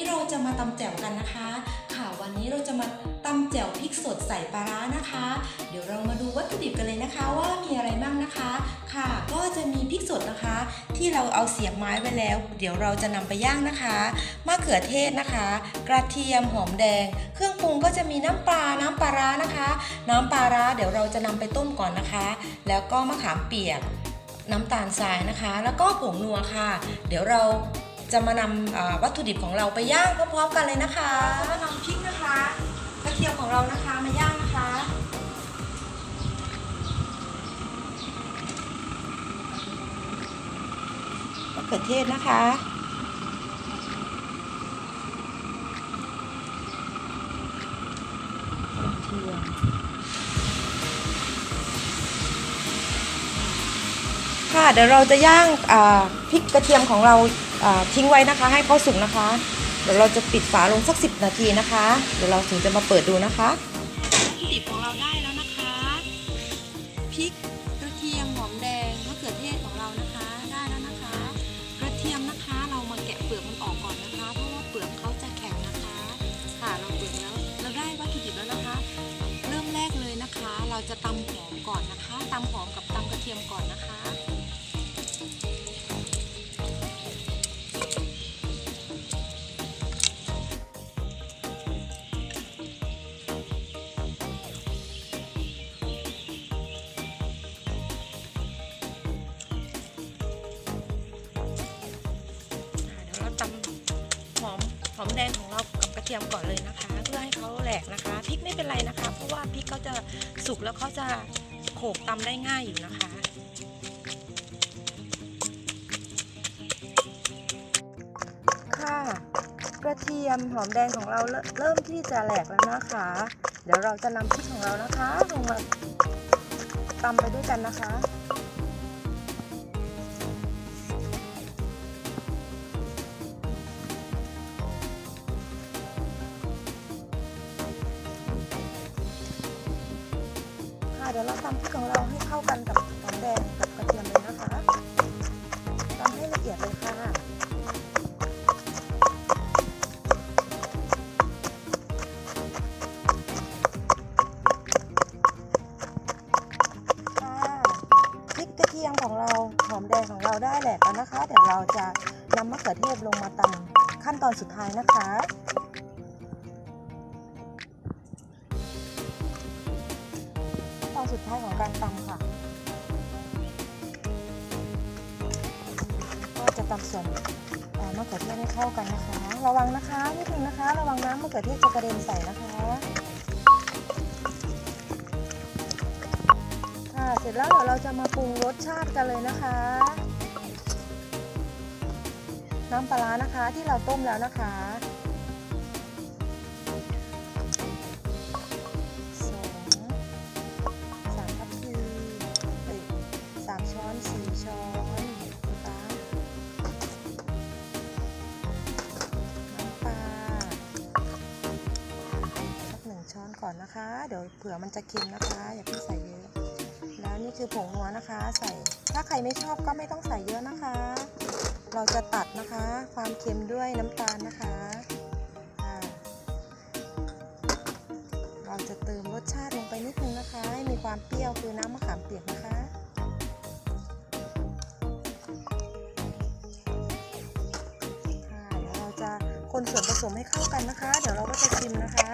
นนี้เราจะมาตำแจ่วกันนะคะ ค่ะวันนี้เราจะมาตำแจ่วพริกสดใส่ปลาร้านะคะ เดี๋ยวเรามาดูวัตถุดิบกันเลยนะคะว่ามีอะไรบ้างนะคะ ค่ะ ก็จะมีพริกสดนะคะ ที่เราเอาเสียบไม้ไว้แล้ว เดี๋ยวเราจะนำไปย่างนะคะมะเขือเทศนะคะ กระเทียมหอมแดง เครื่องปรุงก็จะมีน้ำปลาน้ำปลาร้านะคะ น้ำปลาร้าเดี๋ยวเราจะนำไปต้มก่อนนะคะ แล้วก็มะขามเปียกน้ำตาลทรายนะคะ แล้วก็ผงนัวค่ะ เดี๋ยวเรา จะมานำอ่าวัตถุดิบของเราไปย่างพร้อมๆกันเลยนะคะมานำพริกนะคะกระเทียมของเรานะคะมาย่างนะคะมะเขือเทศนะคะกระเทียมค่ะเดี๋ยวเราจะย่างอ่าพริกกระเทียมของเราอ่า ทิ้งไว้นะคะ ให้เขาสุกนะคะ เดี๋ยวเราจะปิดฝาลงสัก 10 นาทีนะคะ เดี๋ยวเราถึงจะมาเปิดดูนะคะพริกของเราได้แล้วนะคะพริก อมหอมแดงของเรากับกระเทียมก่อนเลยนะคะ เพื่อให้เขาแหลกนะคะพริกไม่เป็นไรนะคะ เพราะว่าพริกเขาจะสุกแล้วเขาจะโขกตำได้ง่ายอยู่นะคะ ค่ะ กระเทียมหอมแดงของเราเริ่มเริ่มที่จะแหลกแล้วนะคะ เดี๋ยวเราจะนำพริกของเรานะคะลงมาตำไปด้วยกันนะคะ เดี๋ยวเราตำพริกของเราให้เข้ากันกับหอมแดงกับกระเทียมเลยนะคะตำให้ละเอียดเลยค่ะค่ะพริกกระเทียมของเราหอมแดงของเราได้แหลกแล้วนะคะ เดี๋ยวเราจะนำมะเขือเทศลงมาตำขั้นตอนสุดท้ายนะคะ สุดท้ายของการตำค่ะ ก็จะตำส่วนมะเขือเทศให้เข้ากันนะคะ ระวังนะคะนิดนึงนะคะ ระวังน้ำมะเขือเทศจะกระเด็นใส่นะคะ ค่ะ เสร็จแล้วเดี๋ยวเราจะมาปรุงรสชาติกันเลยนะคะ น้ำปลาร้านะคะที่เราต้มแล้วนะคะ อนนะคะ เดี๋ยวเผื่อมันจะเค็มนะคะ อย่าเพิ่งใส่เยอะ แล้วนี่คือผงนัวนะคะ ใส่ ถ้าใครไม่ชอบก็ไม่ต้องใส่เยอะนะคะ เราจะตัดนะคะ ความเค็มด้วยน้ำตาลนะคะเราจะเติมรสชาติลงไปนิดนึงนะคะ ให้มีความเปรี้ยวคือน้ำมะขามเปียกนะคะ ค่ะเดี๋ยวเราจะคนส่วนผสมให้เข้ากันนะคะ เดี๋ยวเราก็จะชิมนะคะ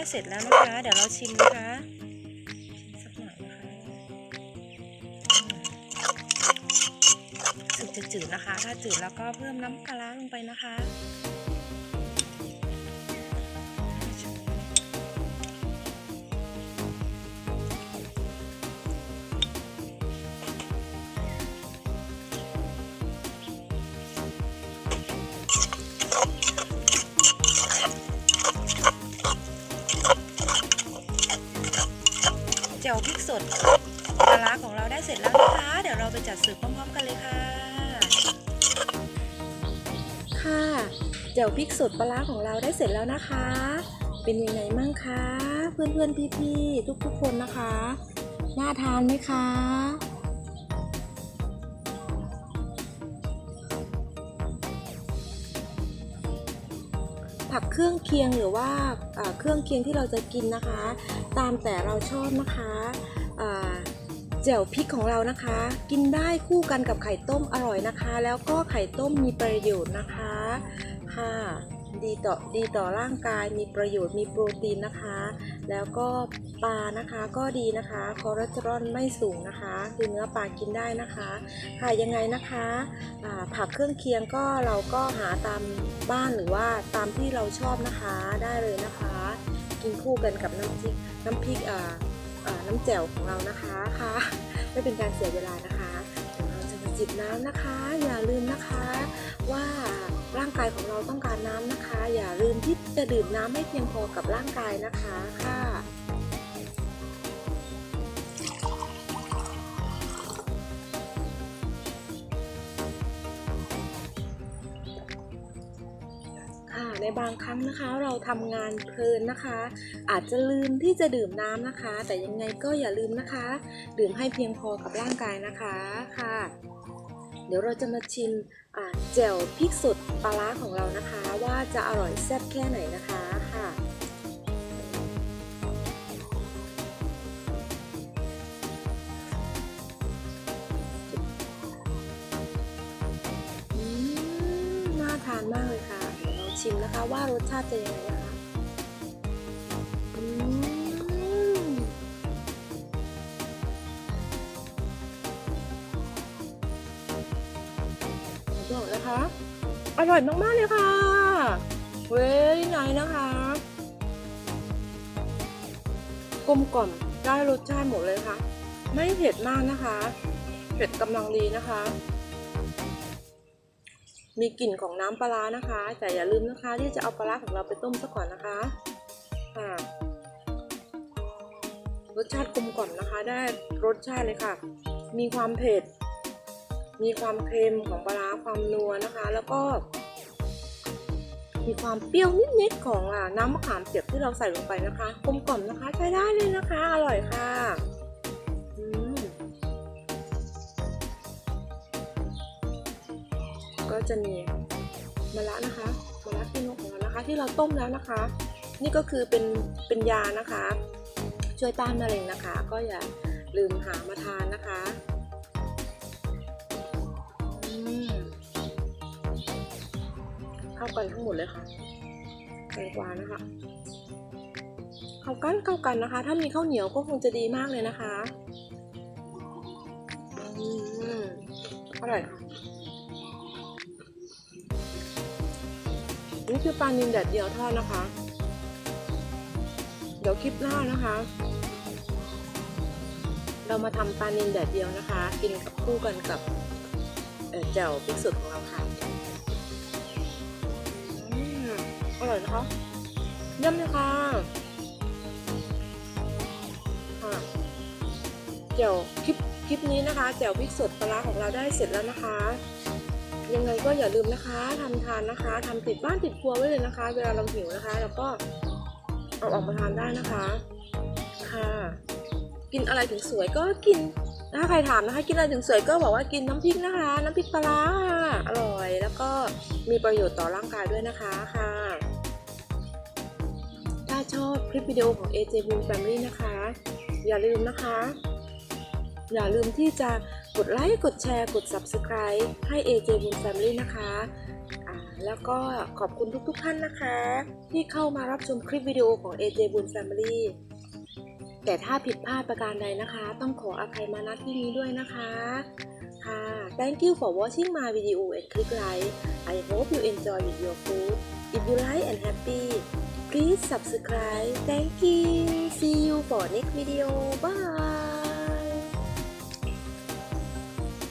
เราได้เสร็จแล้วนะคะ เดี๋ยวเราชิมนะคะสักหน่อยนะคะสุกจะจืดนะคะ ถ้าจืดแล้วก็เพิ่มน้ำปลาลงไปนะคะ วพริกสดปลาร้าของเราได้เสร็จแล้วนะคะ เดี๋ยวเราไปจัดเสิร์ฟพร้อมๆกันเลยค่ะ ค่ะเจ่วพริกสดปลาร้าของเราได้เสร็จแล้วนะคะ เป็นยังไงมั่งคะ เพื่อนๆพี่ๆทุกๆคนนะคะ น่าทานไหมคะ ผักเครื่องเคียงหรือว่าเครื่องเคียงที่เราจะกินนะคะ ตามแต่เราชอบนะคะแจ่วพริกของเรานะคะ กินได้คู่กันกับไข่ต้มอร่อยนะคะ แล้วก็ไข่ต้มมีประโยชน์นะคะค่ะ ดีต่อดีต่อร่างกายมีประโยชน์มีโปรตีนนะคะ แล้วก็ปลานะคะก็ดีนะคะคอเลสเตอรอลไม่สูงนะคะ คือเนื้อปลากินได้นะคะค่ะยังไงนะคะผักเครื่องเคียงก็เราก็หาตามบ้านหรือว่าตามที่เราชอบนะคะได้เลยนะคะ กินคู่กันกับน้ำพริกน้ำพริกน้ำแจ่วของเรานะคะค่ะไม่เป็นการเสียเวลานะคะ จิบน้ำนะคะ อย่าลืมนะคะว่าร่างกายของเราต้องการน้ำนะคะ อย่าลืมที่จะดื่มน้ำให้เพียงพอกับร่างกายนะคะค่ะ ในบางครั้งนะคะ เราทำงานเพลินนะคะ อาจจะลืมที่จะดื่มน้ำนะคะ แต่ยังไงก็อย่าลืมนะคะ ดื่มให้เพียงพอกับร่างกายนะคะค่ะ เดี๋ยวเราจะมาชิมอ่าแจ่วพริกสดปลาร้าของเรานะคะ ว่าจะอร่อยแซ่บแค่ไหนนะคะค่ะน่าทานมากเลยค่ะ เดี๋ยวเราชิมนะคะว่ารสชาติจะยังไงนะคะบอกนะคะ อร่อยมาก ๆ เลยค่ะ เว้ยไงนะคะ กลมกล่อมได้รสชาติหมดเลยค่ะ ไม่เผ็ดมากนะคะ เผ็ดกำลังดีนะคะ มีกลิ่นของน้ำปลานะคะ แต่อย่าลืมนะคะ ที่จะเอาปลาของเราไปต้มซะก่อนนะคะค่ะรสชาติกลมกล่อมนะคะ ได้รสชาติเลยค่ะ มีความเผ็ด มีความเค็มของปลาความนัวนะคะ แล้วก็ มีความเปรี้ยวนิดๆของอน้ำมะขามเปียกที่เราใส่ลงไปนะคะกลมกล่อมนะคะ ใช้ได้เลยนะคะ อร่อยค่ะ จะมีมะระนะคะมะระที่นกของเรานะคะ ที่เราต้มแล้วนะคะ นี่ก็คือเป็นเป็นยานะคะ ช่วยต้านมะเร็งนะคะ ก็อย่าลืมหามาทานนะคะเข้ากันทั้งหมดเลยค่ะแตงกวานะคะ เข้ากันเข้ากันนะคะ ถ้ามีข้าวเหนียวก็คงจะดีมากเลยนะคะ อืมอร่อยค่ะ นี่คือปลานิลแดดเดียวทอดนะคะ เดี๋ยวคลิปหน้านะคะ เรามาทำปลานิลแดดเดียวนะคะ กินกับคู่กันกับแจ่วพริกสดของเราค่ะอร่อยนะคะเยี่ยมเลยค่ะค่ะแจ่วคลิปคลิปนี้นะคะแจ่วพริกสดปลาของเราได้เสร็จแล้วนะคะ ยังไงก็อย่าลืมนะคะทำทานนะคะทำติดบ้านติดครัวไว้เลยนะคะ เวลาเราหิวนะคะ แล้วก็เอาออกมาทานได้นะคะ ค่ะ กินอะไรถึงสวยก็กินถ้าใครถามนะคะ กินอะไรถึงสวยก็บอกว่ากินน้ำพริกนะคะ น้ำพริกปลาร้าค่ะอร่อย แล้วก็มีประโยชน์ต่อร่างกายด้วยนะคะค่ะ ถ้าชอบคลิปวิดีโอของ AJ Boom Family นะคะ อย่าลืมนะคะ อย่าลืมที่จะ ดไลค์ กดแชร์ กด Subscribe ให้ AJ Boom Family นะคะ แล้วก็ขอบคุณทุกๆท่านนะคะ ที่เข้ามารับชมคลิปวิดีโอของ AJ Boom Family แต่ถ้าผิดพลาดประการใดนะคะ ต้องขออภัยมาณที่นี้ด้วยนะคะค่ะ Thank you for watching my video and click like I hope you enjoy with your food if you like and happy please subscribe thank you see you for next video bye